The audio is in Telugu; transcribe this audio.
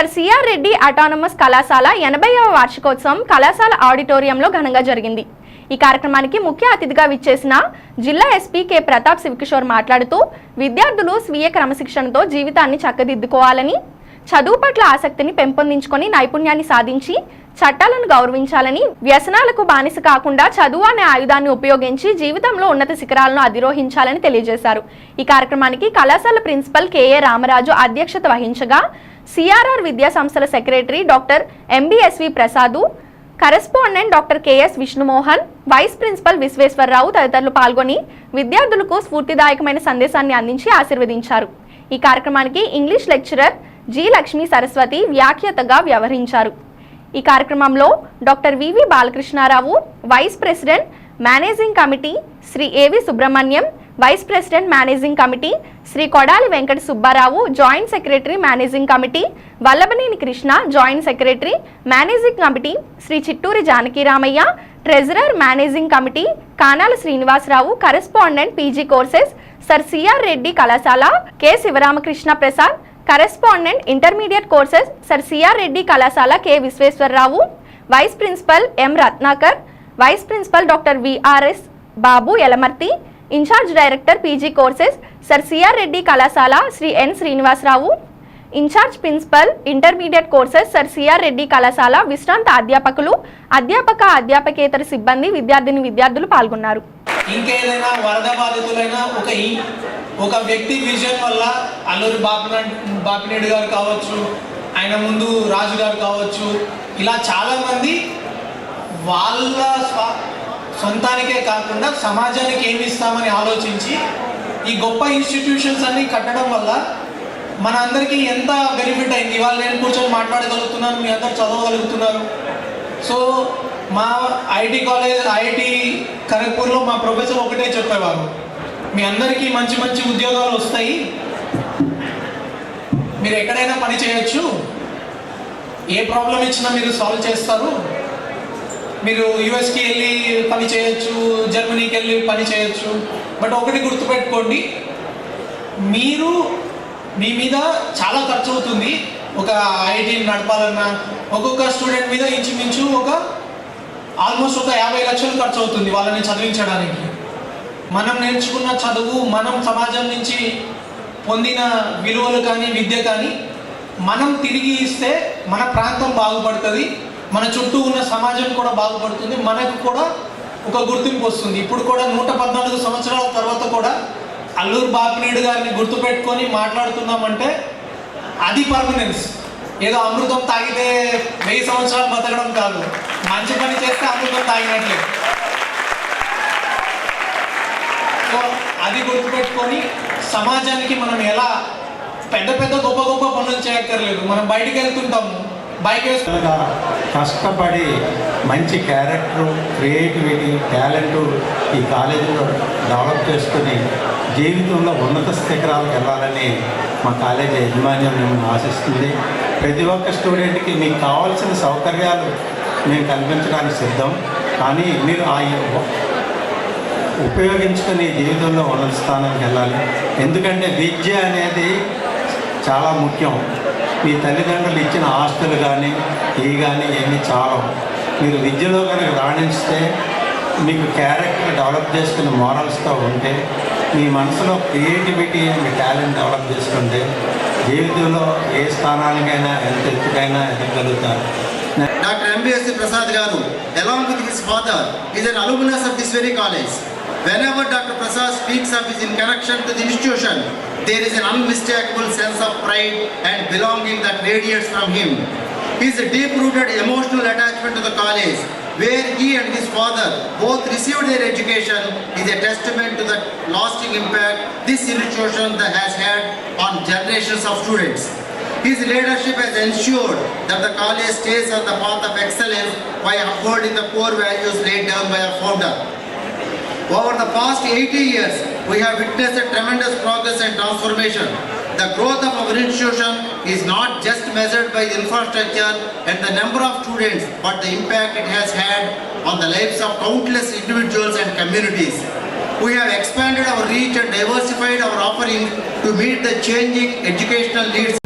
సర్ సిఆర్ రెడ్డి అటానమస్ కళాశాల ఎనభైవ వార్షికోత్సవం కళాశాల ఆడిటోరియంలో ఘనంగా జరిగింది. ఈ కార్యక్రమానికి ముఖ్య అతిథిగా విచ్చేసిన జిల్లా ఎస్పీ కె. ప్రతాప్ శివకిషోర్ మాట్లాడుతూ విద్యార్థులు స్వీయ క్రమశిక్షణతో జీవితాన్ని చక్కదిద్దుకోవాలని చదువు పట్ల ఆసక్తిని పెంపొందించుకొని నైపుణ్యాన్ని సాధించి చట్టాలను గౌరవించాలని వ్యసనాలకు బానిస కాకుండా చదువు అనే ఆయుధాన్ని ఉపయోగించి జీవితంలో ఉన్నత శిఖరాలను అధిరోహించాలని తెలియజేశారు. ఈ కార్యక్రమానికి కళాశాల ప్రిన్సిపల్ కెఏ రామరాజు అధ్యక్షత వహించగా సిఆర్ఆర్ విద్యా సంస్థల secretary doctor MBSV Prasad correspondent doctor KS Vishnumohan vice principal Visweswararao తదితరులు పాల్గొని విద్యార్థులకు స్ఫూర్తిదాయకమైన సందేశాన్ని అందించి ఆశీర్వదించారు. ఈ కార్యక్రమానికి English lecturer G Lakshmi Saraswathi వ్యాఖ్యతగా వ్యవహరించారు. ఈ కార్యక్రమంలో doctor VV Balakrishnarao vice president managing committee Sri AV Subrahmanyam vice president managing committee Sri Kodali Venkata Subbarao joint secretary managing committee Vallabhaneni Krishna joint secretary managing committee Sri Chitturi Janakiramaiah treasurer managing committee Kanala Srinivasarao correspondent PG courses sir CR Reddy కళాశాల K Sivaramakrishna Prasad correspondent intermediate courses sir CR Reddy కళాశాల K Visweswararao vice principal M Ratnakar vice principal doctor VRS Babu Elamarthi in charge director PG courses sir CR Reddy కళాశాల Sri N Srinivasarao. In charge principal intermediate courses sir CR Reddy కళాశాల విశ్రాంత అధ్యాపకులు అధ్యాపక అధ్యాపకేతర సిబ్బంది విద్యార్థిని విద్యార్థులు పాల్గొన్నారు. ఇంకేదైనా వరద బాధితులైనా ఒక ఒక వ్యక్తి విజయం వల్ల అల్లూరి బాపిన బాపినేడు గారు కావచ్చు ఆయన ముందు రాజు గారు కావచ్చు ఇలా చాలా మంది వాళ్ళ సొంతానికే కాకుండా సమాజానికి ఏమి ఇస్తామని ఆలోచించి ఈ గొప్ప ఇన్స్టిట్యూషన్స్ అన్ని కట్టడం వల్ల మన అందరికీ ఎంత బెనిఫిట్ అయింది? ఇవాళ నేను కూర్చొని మాట్లాడగలుగుతున్నాను మీ అందరు చదవగలుగుతున్నారు. సో మా ఐటీ కాలేజ్ ఐఐటి ఖరగ్పూర్లో మా ప్రొఫెసర్ ఒకటే చెప్పేవారు. మీ అందరికీ మంచి మంచి ఉద్యోగాలు వస్తాయి. మీరు ఎక్కడైనా పని చేయొచ్చు. ఏ ప్రాబ్లం ఇచ్చినా మీరు సాల్వ్ చేస్తారు. మీరు యుఎస్కి వెళ్ళి పని చేయొచ్చు జర్మనీకి వెళ్ళి పని చేయొచ్చు. బట్ ఒకటి గుర్తుపెట్టుకోండి మీరు మీ మీద చాలా ఖర్చు అవుతుంది. ఒక ఐఐటీని నడపాలన్నా ఒక్కొక్క స్టూడెంట్ మీద ఇంచుమించు ఒక ఆల్మోస్ట్ ఒక యాభై లక్షలు ఖర్చు అవుతుంది వాళ్ళని చదివించడానికి. మనం నేర్చుకున్న చదువు మనం సమాజం నుంచి పొందిన విలువలు కానీ విద్య కానీ మనం తిరిగి ఇస్తే మన ప్రాంతం బాగుపడుతుంది. మన చుట్టూ ఉన్న సమాజం కూడా బాగుపడుతుంది. మనకు కూడా ఒక గుర్తింపు వస్తుంది. ఇప్పుడు కూడా నూట పద్నాలుగు సంవత్సరాల తర్వాత కూడా అల్లూరు బాపినేడు గారిని గుర్తుపెట్టుకొని మాట్లాడుతున్నామంటే అది పర్మనెన్స్ ఏదో అమృతం తాగితే వెయ్యి సంవత్సరాలు బతకడం కాదు. మంచి పని చేస్తే అమృతం తాగినట్లే. సో అది గుర్తుపెట్టుకొని సమాజానికి మనం ఎలా పెద్ద పెద్ద గొప్ప గొప్ప పనులు చేయక్కర్లేదు. మనం బయటికి వెళ్తుంటాము. బైక్ కష్టపడి మంచి క్యారెక్టర్ క్రియేటివిటీ టాలెంట్ ఈ కాలేజీలో డెవలప్ చేసుకుని జీవితంలో ఉన్నత శిఖరాలకు వెళ్ళాలని మా కాలేజీ యజమాన్యం మిమ్మల్ని ఆశిస్తుంది. ప్రతి ఒక్క స్టూడెంట్కి మీకు కావాల్సిన సౌకర్యాలు మేము కల్పించడానికి సిద్ధం. కానీ మీరు ఆ ఉపయోగించుకొని జీవితంలో ఉన్నత స్థానానికి వెళ్ళాలి. ఎందుకంటే విద్య అనేది చాలా ముఖ్యం. మీ తల్లిదండ్రులు ఇచ్చిన ఆస్తులు కానీ ఇవి కానీ ఏమి చాలా మీరు విద్యలో కనుక రాణిస్తే మీకు క్యారెక్టర్ డెవలప్ చేసుకుని మోరల్స్తో ఉంటే మీ మనసులో క్రియేటివిటీ మీ టాలెంట్ డెవలప్ చేసుకుంటే జీవితంలో ఏ స్థానానికైనా ఎంత ఎత్తుకైనా ఎదగలుగుతారు doctor MBSC Prasad garu along with his father, is an alumnus of this. Whenever Dr. Prasad speaks of his connection to the institution, there is an unmistakable sense of pride and belonging that radiates from him. His deep-rooted emotional attachment to the college, where he and his father both received their education, is a testament to the lasting impact this institution has had on generations of students. His leadership has ensured that the college stays on the path of excellence by upholding the core values laid down by our founder. Over the past 80 years, we have witnessed a tremendous progress and transformation. The growth of our institution is not just measured by the infrastructure and the number of students, but the impact it has had on the lives of countless individuals and communities. We have expanded our reach and diversified our offering to meet the changing educational needs